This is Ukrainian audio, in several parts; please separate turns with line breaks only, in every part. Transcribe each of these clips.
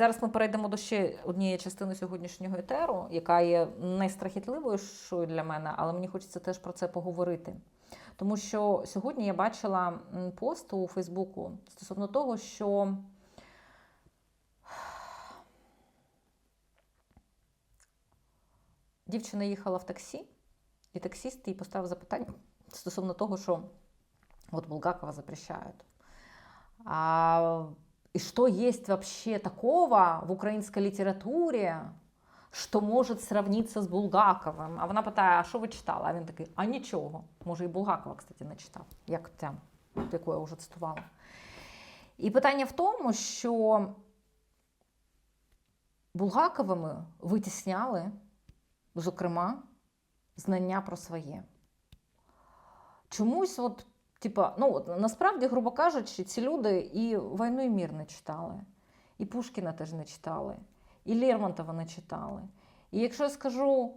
Зараз ми перейдемо до ще однієї частини сьогоднішнього етеру, яка є найстрахітливішою для мене, але мені хочеться теж про це поговорити. Тому що сьогодні я бачила пост у Фейсбуку стосовно того, що дівчина їхала в таксі, і таксист їй поставив запитання стосовно того, що от Булгакова запрещають. А, и что есть вообще такого в українській літературі, що може сравнитися з Булгаковим? А вона питає: а що ви читали? А він такий, а нічого. Може, і Булгакова, кстати, не читав, як ця, яку я вже цитувала. І питання в тому, що Булгаковими витісняли, зокрема, знання про своє. Чомусь, от, типа, ну, от, насправді, грубо кажучи, ці люди і війну і мір не читали, і Пушкіна теж не читали, і Лермонтова не читали. І якщо я скажу,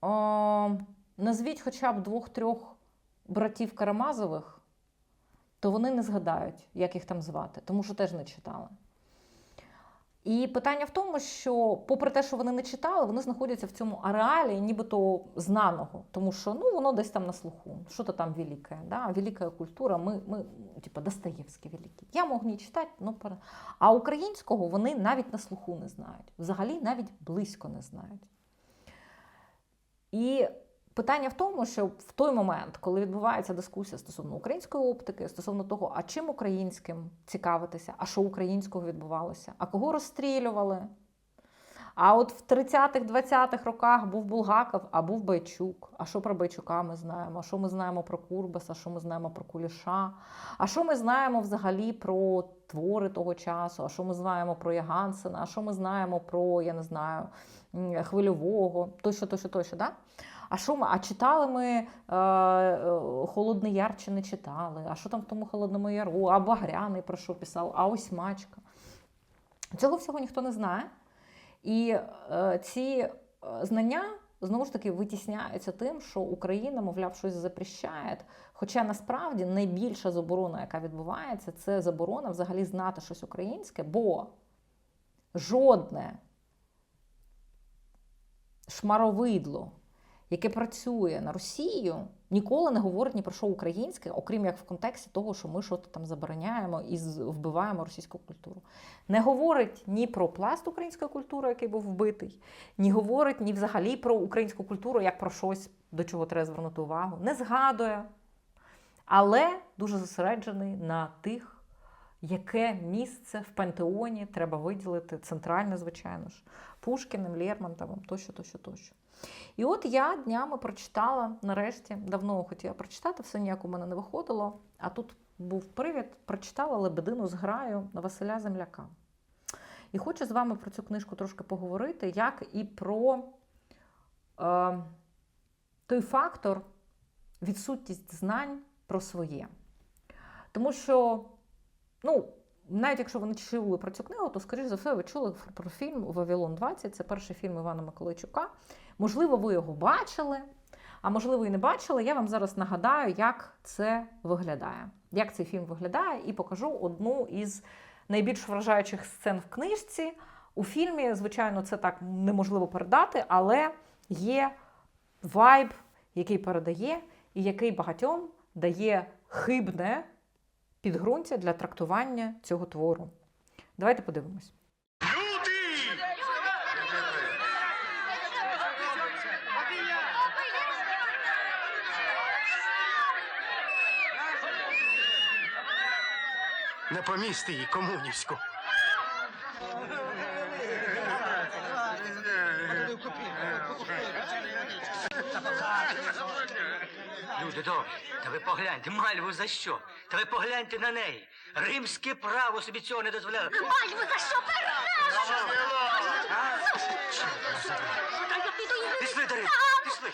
о, назвіть хоча б двох-трьох братів Карамазових, то вони не згадають, як їх там звати, тому що теж не читали. І питання в тому, що, попри те, що вони не читали, вони знаходяться в цьому ареалі, нібито знаного, тому що ну, воно десь там на слуху. Що то там велике, да? велика культура, ми, ми типа Достоєвський великий. Я мог не читати, ну пора. А українського вони навіть на слуху не знають. Взагалі навіть близько не знають. І питання в тому, що в той момент, коли відбувається дискусія стосовно української оптики, стосовно того, а чим українським цікавитися, а що українського відбувалося, а кого розстрілювали. А от в 30-х, 20-х роках був Булгаков, а був Байчук. А що про Байчука ми знаємо? А що ми знаємо про Курбаса, що ми знаємо про Куліша? А що ми знаємо взагалі про твори того часу? А що ми знаємо про Ягансена? А що ми знаємо про, я не знаю, хвильового, тощо, тощо, тощо, да? А що ми? А читали ми е, е, Холодний Яр чи не читали? А що там в тому Холодному Яру? А Багряний про що писав? А ось Мачка. Цього всього ніхто не знає. І е, ці е, знання знову ж таки витісняються тим, що Україна, мовляв, щось запрещає. Хоча насправді найбільша заборона, яка відбувається, це заборона взагалі знати щось українське, бо жодне шмаровидло, яке працює на Росію, ніколи не говорить ні про що українське, окрім як в контексті того, що ми щось там забороняємо і вбиваємо російську культуру. Не говорить ні про пласт української культури, який був вбитий, ні говорить ні взагалі про українську культуру як про щось, до чого треба звернути увагу. Не згадує, але дуже зосереджений на тих, яке місце в пантеоні треба виділити центральне, звичайно ж, Пушкіним, Лермонтовим, тощо, тощо, тощо. І от я днями прочитала, нарешті, давно хотіла прочитати, все ніяк у мене не виходило. А тут був привід, прочитала Лебедину з граю Василя Земляка. І хочу з вами про цю книжку трошки поговорити, як і про е, той фактор, відсутність знань про своє. Тому що, ну, навіть якщо ви не чули про цю книгу, то, скоріш за все, ви чули про фільм Вавилон 20. Це перший фільм Івана Миколайчука. Можливо, ви його бачили, а можливо, і не бачили. Я вам зараз нагадаю, як це виглядає. Як цей фільм виглядає, і покажу одну із найбільш вражаючих сцен в книжці. У фільмі, звичайно, це так неможливо передати, але є вайб, який передає, і який багатьом дає хибне підґрунтя для трактування цього твору. Давайте подивимось.
Не помісти її комунівську.
Люди добрі, та ви погляньте, мальву за що? Та ви погляньте на неї. Римське право собі цього не дозволяє.
Мальву за що? Та я піду і
Пішли, Дарина, пішли.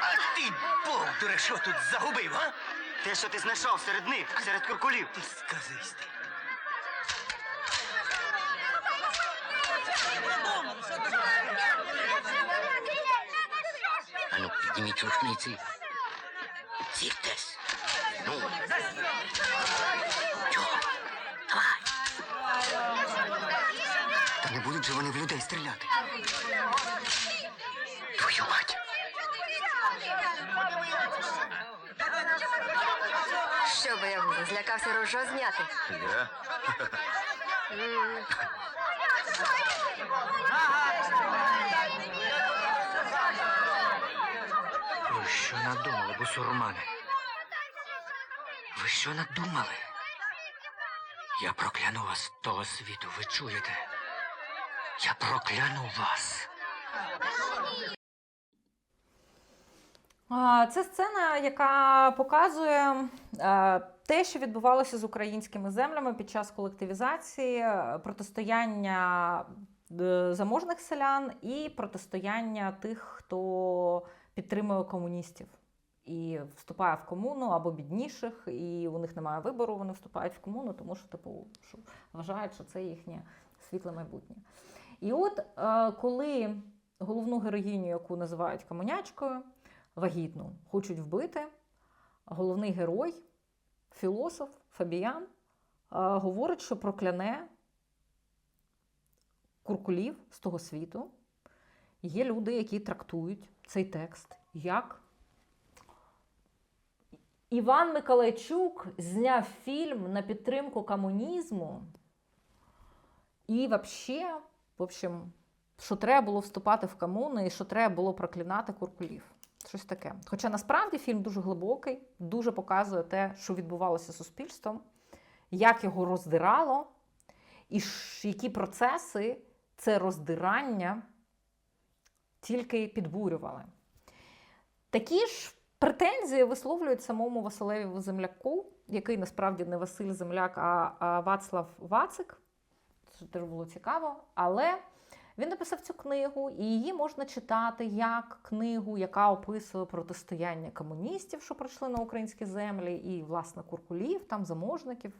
А ти, бовдуре, що тут загубив, а? Те, що ти знайшов серед них, серед куркулів. Ти сказисти. Ану, підніміть рушниці. Зіртесь. Ну. Чого? Давай. Та не будуть же вони в людей стріляти. Твою мать.
Що боягуза, злякався рожо зняти?
Я? Ви що надумали, бусурмани? Ви що надумали? Я прокляну вас з того світу, ви чуєте? Я прокляну вас.
Це сцена, яка показує е, те, що відбувалося з українськими землями під час колективізації, е, протистояння е, заможних селян і протистояння тих, хто підтримує комуністів і вступає в комуну або бідніших, і у них немає вибору, вони вступають в комуну, тому що типу що вважають, що це їхнє світле майбутнє. І от коли головну героїню, яку називають комунячкою, вагітну хочуть вбити. Головний герой, філософ Фабіян, е, говорить, що прокляне куркулів з того світу. Є люди, які трактують цей текст як Іван Миколайчук зняв фільм на підтримку комунізму. І взагалі, в общем, що треба було вступати в комуни і що треба було проклинати куркулів. Щось таке. Хоча насправді фільм дуже глибокий, дуже показує те, що відбувалося з суспільством, як його роздирало, і які процеси це роздирання тільки підбурювали. Такі ж претензії висловлюють самому Василеві Земляку, який насправді не Василь Земляк, а, Вацлав Вацик. Це теж було цікаво. Але він написав цю книгу, і її можна читати як книгу, яка описує протистояння комуністів, що прийшли на українські землі, і власне куркулів, там заможників,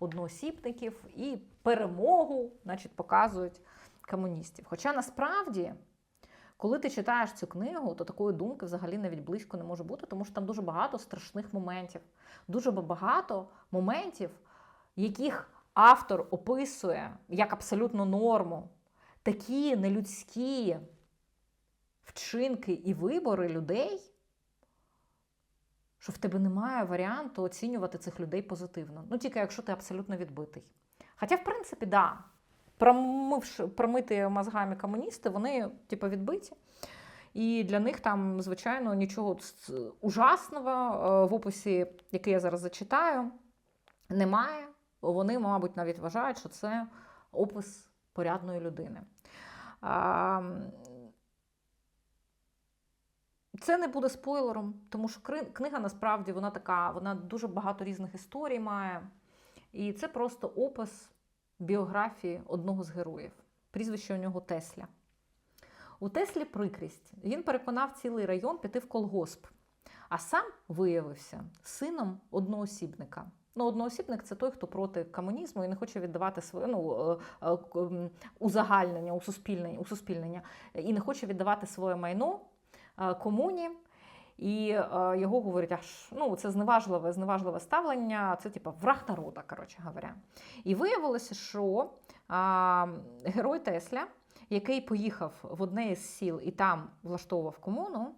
одноосібників, і перемогу, значить, показують комуністів. Хоча насправді. Коли ти читаєш цю книгу, то такої думки взагалі навіть близько не може бути, тому що там дуже багато страшних моментів, дуже багато моментів, яких автор описує як абсолютну норму, такі нелюдські вчинки і вибори людей, що в тебе немає варіанту оцінювати цих людей позитивно. Ну, тільки якщо ти абсолютно відбитий. Хоча, в принципі, да, промивши, промити мозгами комуністи, вони типу, відбиті. І для них там, звичайно, нічого ужасного е, в описі, який я зараз зачитаю, немає. Вони, мабуть, навіть вважають, що це опис порядної людини. Це не буде спойлером, тому що книга насправді вона така, вона дуже багато різних історій має. І це просто опис біографії одного з героїв. Прізвище у нього Тесля. У Теслі прикрість. Він переконав цілий район піти в колгосп, а сам виявився сином одноосібника. Ну, одноосібник це той, хто проти комунізму і не хоче віддавати своє ну, е, е, узагальнення, усуспільнення, усуспільнення, і не хоче віддавати своє майно е, комуні. І його говорять, аж ну це зневажливе, зневажливе ставлення, це типу враг народа, коротше говоря. І виявилося, що а, герой Тесля, який поїхав в одне із сіл і там влаштовував комуну,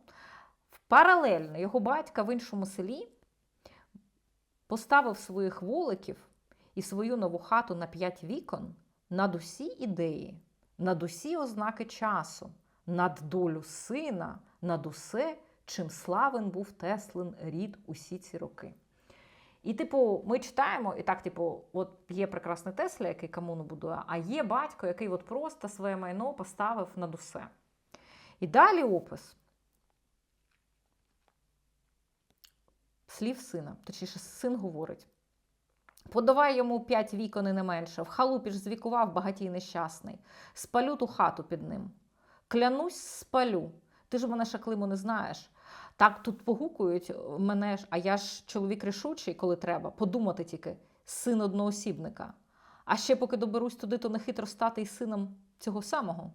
паралельно його батька в іншому селі поставив своїх вуликів і свою нову хату на п'ять вікон над усі ідеї, над усі ознаки часу, над долю сина, над усе, чим славен був Теслин рід усі ці роки. І, типу, ми читаємо, і так, типу, от є прекрасний Тесля, який комуну будує, а є батько, який от просто своє майно поставив над усе. І далі опис слів сина, точніше, син говорить. Подавай йому п'ять вікон і не менше, в халупі ж звікував багатій нещасний, спалю ту хату під ним. Клянусь, спалю. Ти ж мене шаклиму не знаєш. Так тут погукують мене ж, а я ж чоловік рішучий, коли треба, подумати тільки, син одноосібника. А ще поки доберусь туди, то не хитро стати і сином цього самого.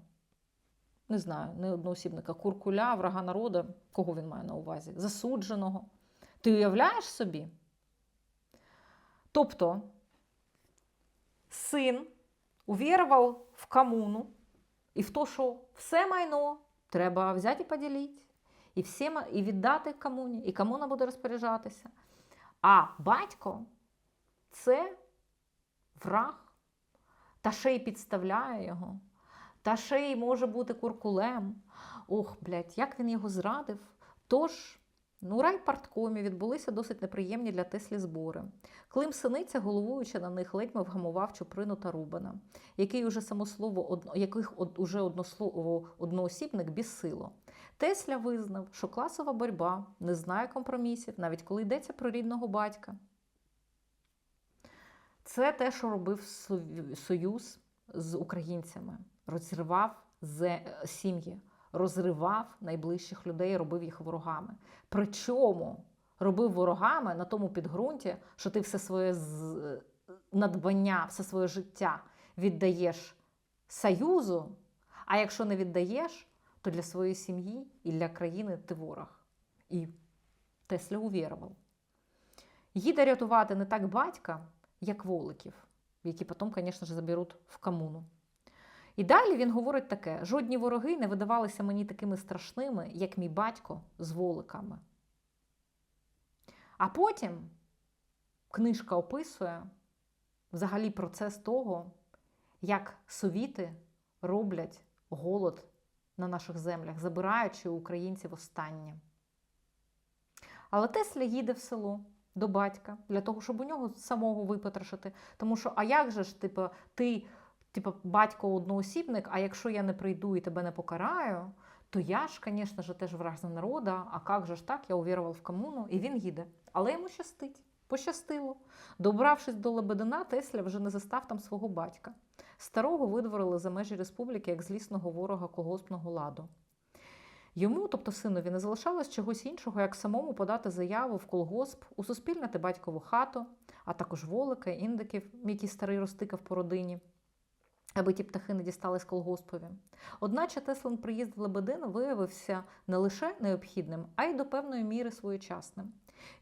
Не знаю, не одноосібника, куркуля, врага народу, кого він має на увазі? Засудженого. Ти уявляєш собі? Тобто, син увірував в комуну, і в то, що все майно треба взяти і поділити, і, всі, і віддати комуні, і комуна буде розпоряджатися. А батько це враг, та ще й підставляє його, та ще й може бути куркулем. Ох, блядь, як він його зрадив. Тож, ну, райпарткомі відбулися досить неприємні для Теслі збори. Клим Синиця, головуючи на них, ледь вгамував Чуприну та Рубана, який уже самослово, яких уже однослово одноосібник безсило. Тесля визнав, що класова боротьба не знає компромісів, навіть коли йдеться про рідного батька. Це те, що робив Союз з українцями, розривав зе- сім'ї, розривав найближчих людей, робив їх ворогами. Причому робив ворогами на тому підґрунті, що ти все своє надбання, все своє життя віддаєш Союзу, а якщо не віддаєш, то для своєї сім'ї і для країни ти ворог. І Тесля увірував. Їде рятувати не так батька, як воликів, які потім, звісно ж, заберуть в комуну. І далі він говорить таке: жодні вороги не видавалися мені такими страшними, як мій батько з воликами. А потім книжка описує взагалі процес того, як совіти роблять голод на наших землях, забираючи у українців останнє. Але Тесля їде в село до батька для того, щоб у нього самого випотрошити. Тому що, а як же ж, типу, ти, типу, батько одноосібник, а якщо я не прийду і тебе не покараю, то я ж, звісно ж, теж враг народа, а як же ж так, я увірував в комуну, і він їде. Але йому щастить. Пощастило. Добравшись до Лебедина, Тесля вже не застав там свого батька. Старого видворили за межі республіки як злісного ворога колгоспного ладу. Йому, тобто синові, не залишалось чогось іншого, як самому подати заяву в колгосп, усуспільнити батькову хату, а також волика, індиків, які старий розтикав по родині, аби ті птахи не дістались колгоспові. Одначе Теслин приїзд в Лебедин виявився не лише необхідним, а й до певної міри своєчасним.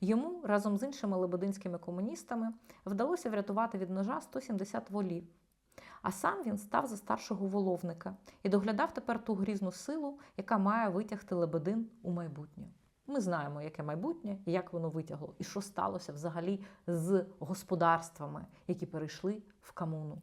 Йому разом з іншими лебединськими комуністами вдалося врятувати від ножа 170 волів. А сам він став за старшого воловника і доглядав тепер ту грізну силу, яка має витягти Лебедин у майбутнє. Ми знаємо, яке майбутнє як воно витягло, і що сталося взагалі з господарствами, які перейшли в комуну.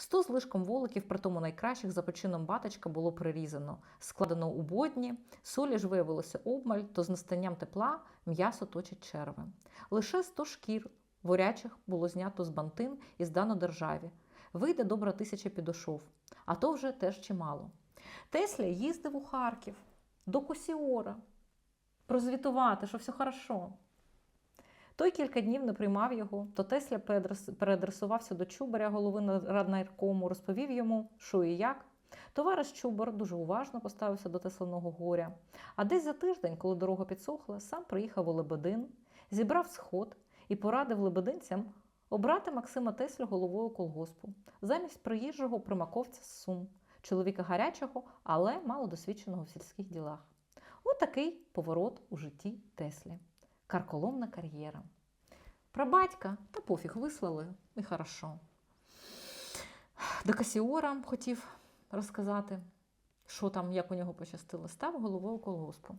Сто з лишком воликів, при тому найкращих, за почином батечка було прирізано, складено у бодні, солі ж виявилося обмаль, то з настанням тепла м'ясо точить черви. Лише сто шкір ворячих було знято з бантин і здано державі. Вийде добра тисяча підошов, а то вже теж чимало. Тесля їздив у Харків до Косіора прозвітувати, що все хорошо. Той кілька днів не приймав його, то Тесля переадрес- переадресувався до Чубаря, голови раднайкому, розповів йому, що і як. Товариш Чубар дуже уважно поставився до Тесленого горя. А десь за тиждень, коли дорога підсохла, сам приїхав у Лебедин, зібрав сход і порадив лебединцям обрати Максима Теслю головою колгоспу замість приїжджого примаковця з Сум, чоловіка гарячого, але малодосвідченого в сільських ділах. Отакий поворот у житті Теслі. Карколомна кар'єра. Про батька та пофіг вислали, і хорошо. До Касіора хотів розказати, що там, як у нього пощастило. Став головою колгоспу.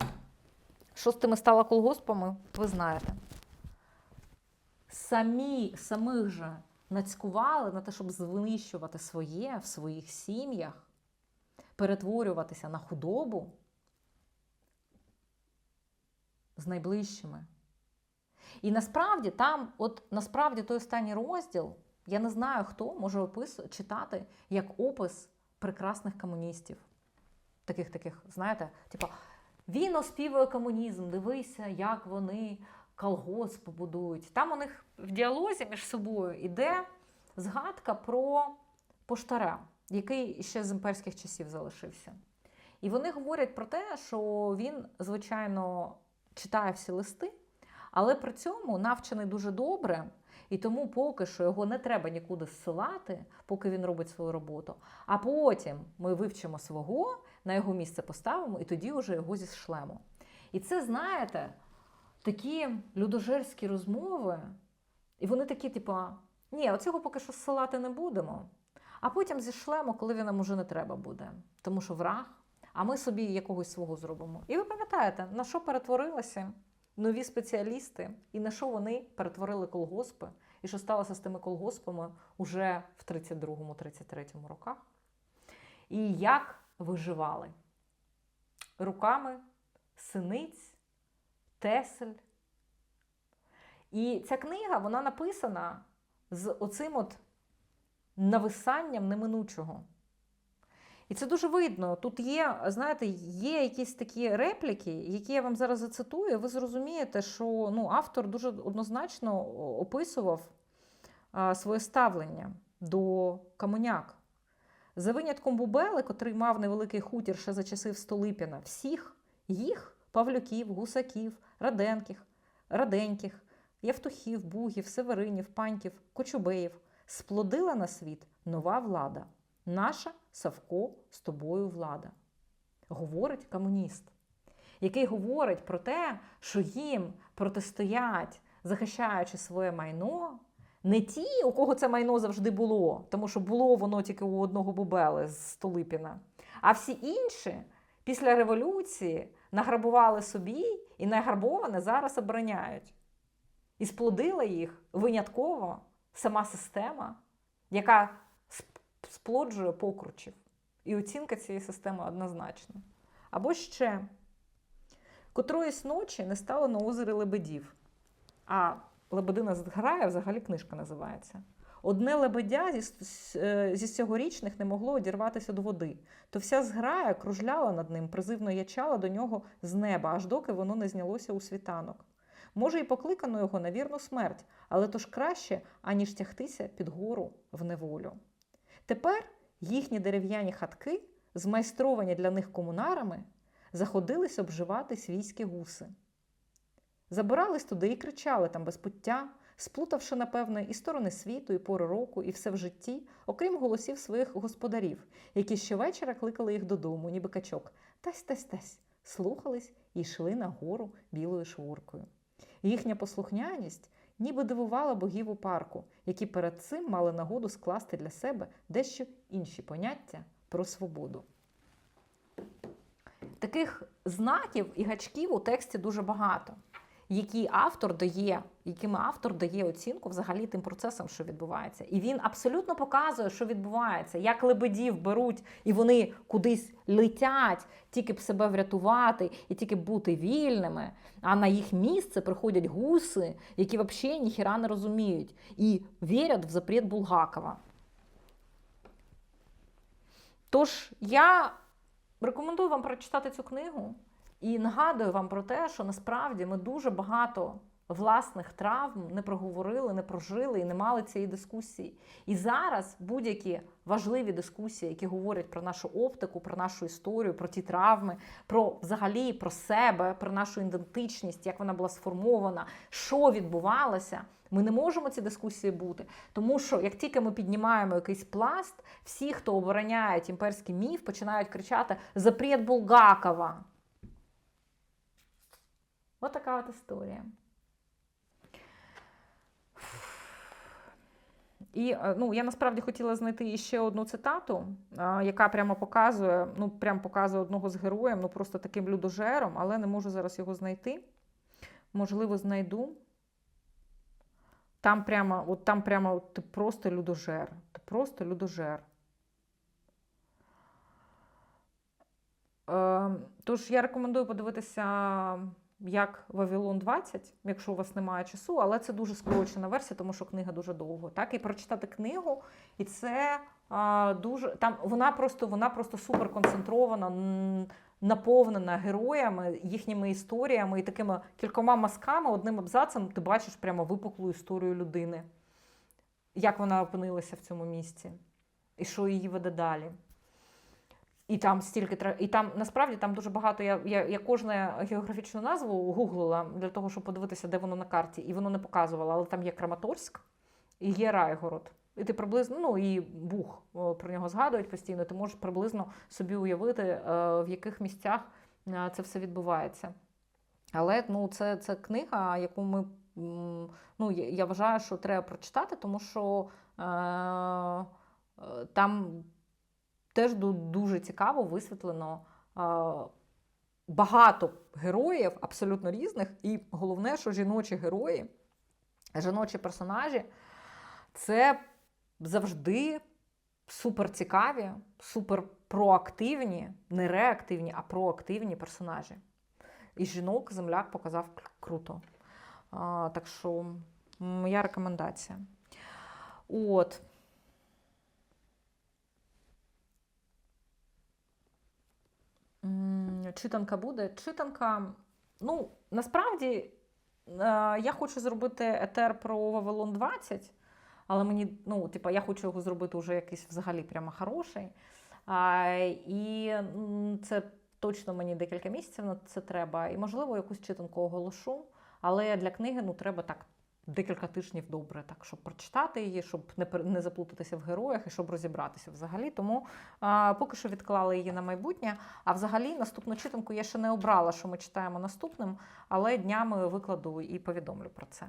Що з тими стало колгоспами, ви знаєте. Самі, самих же нацькували на те, щоб знищувати своє в своїх сім'ях, перетворюватися на худобу з найближчими. І насправді там, от насправді той останній розділ, я не знаю, хто може опис, читати як опис прекрасних комуністів. Таких таких, знаєте, типу, він оспівує комунізм, дивися, як вони колгосп будують. Там у них в діалозі між собою йде згадка про поштаря, який ще з імперських часів залишився. І вони говорять про те, що він, звичайно, читає всі листи, але при цьому навчений дуже добре, і тому поки що його не треба нікуди зсилати, поки він робить свою роботу. А потім ми вивчимо свого, на його місце поставимо, і тоді вже його зішлемо. І це, знаєте, такі людожерські розмови, і вони такі, типу, ні, оцього поки що зсилати не будемо. а потім зішлемо, коли він нам уже не треба буде. Тому що враг, а ми собі якогось свого зробимо. І ви пам'ятаєте, на що перетворилися нові спеціалісти, і на що вони перетворили колгоспи, і що сталося з тими колгоспами уже в 32-33 роках? І як виживали руками синиць, тесель. І ця книга вона написана з оцим от нависанням неминучого. І це дуже видно. Тут є, знаєте, є якісь такі репліки, які я вам зараз зацитую, ви зрозумієте, що ну, автор дуже однозначно описував а, своє ставлення до комуняк. За винятком Бубели, котрий мав невеликий хутір ще за часів Столипіна, всіх їх Павлюків, Гусаків, Раденких, Раденьких, Явтухів, Бугів, Северинів, Паньків, Кочубеїв сплодила на світ нова влада. Наша Савко з тобою влада. Говорить комуніст, який говорить про те, що їм протистоять, захищаючи своє майно, не ті, у кого це майно завжди було, тому що було воно тільки у одного бубели з Столипіна, а всі інші після революції награбували собі і награбоване зараз обороняють. І сплодила їх винятково сама система, яка сплоджує покручів. І оцінка цієї системи однозначна. Або ще котроїсь ночі не стало на озері лебедів. А Лебедина зграя взагалі книжка називається. Одне лебедя зі, зі цьогорічних не могло одірватися до води, то вся зграя кружляла над ним, призивно ячала до нього з неба, аж доки воно не знялося у світанок. Може, і покликано його на вірну смерть, але то ж краще, аніж тягтися під гору в неволю. Тепер їхні дерев'яні хатки, змайстровані для них комунарами, заходились обживати свійські гуси. Забирались туди і кричали там без пуття, сплутавши, напевне, і сторони світу, і пори року, і все в житті, окрім голосів своїх господарів, які щовечора кликали їх додому, ніби качок. Тась тась тась, слухались і йшли на гору білою швуркою. Їхня послухняність ніби дивувала богів у парку, які перед цим мали нагоду скласти для себе дещо інші поняття про свободу. Таких знаків і гачків у тексті дуже багато, які автор дає, якими автор дає оцінку взагалі тим процесам, що відбувається. І він абсолютно показує, що відбувається, як лебедів беруть і вони кудись летять, тільки б себе врятувати і тільки б бути вільними. А на їх місце приходять гуси, які взагалі ніхіра не розуміють і вірять в запрет Булгакова. Тож я рекомендую вам прочитати цю книгу і нагадую вам про те, що насправді ми дуже багато власних травм не проговорили, не прожили і не мали цієї дискусії. І зараз будь-які важливі дискусії, які говорять про нашу оптику, про нашу історію, про ті травми, про взагалі про себе, про нашу ідентичність, як вона була сформована, що відбувалося. Ми не можемо ці дискусії бути, тому що як тільки ми піднімаємо якийсь пласт, всі, хто обороняють імперський міф, починають кричати Запрет Булгакова. Ось така от історія. І ну, я насправді хотіла знайти ще одну цитату, яка прямо показує, ну, прямо показує одного з героїв, ну просто таким людожером, але не можу зараз його знайти. Можливо, знайду. Там прямо, от там прямо ти просто людожер. Ти просто людожер. Е, тож я рекомендую подивитися як Вавилон 20, якщо у вас немає часу, але це дуже скорочена версія, тому що книга дуже довго. Так, і прочитати книгу, і це а, дуже там вона просто вона просто супер концентрована, наповнена героями, їхніми історіями і такими кількома мазками, одним абзацем ти бачиш прямо випуклу історію людини, як вона опинилася в цьому місці, і що її веде далі. І там стільки і там насправді там дуже багато. Я я, я кожну географічну назву гуглила для того, щоб подивитися, де воно на карті, і воно не показувало. Але там є Краматорськ і є Райгород. І ти приблизно, ну і Бух про нього згадують постійно. Ти можеш приблизно собі уявити, е, в яких місцях е, це все відбувається. Але ну, це це книга, яку ми ну, я вважаю, що треба прочитати, тому що. Е- Е, Там теж дуже цікаво висвітлено багато героїв, абсолютно різних, і головне, що жіночі герої, жіночі персонажі це завжди супер цікаві, супер проактивні, не реактивні, а проактивні персонажі. І жінок земляк показав круто. А, так що моя рекомендація. От. М, Читанка буде. Читанка. Ну, насправді, е, я хочу зробити етер про Вавилон 20, але мені, ну, типа, я хочу його зробити вже якийсь взагалі прямо хороший. А, і це точно мені декілька місяців на це треба. І, можливо, якусь читанку оголошу. Але для книги ну, треба так декілька тижнів добре, так, щоб прочитати її, щоб не, не заплутатися в героях і щоб розібратися взагалі. Тому а, поки що відклали її на майбутнє. А взагалі наступну читанку я ще не обрала, що ми читаємо наступним, але днями викладу і повідомлю про це.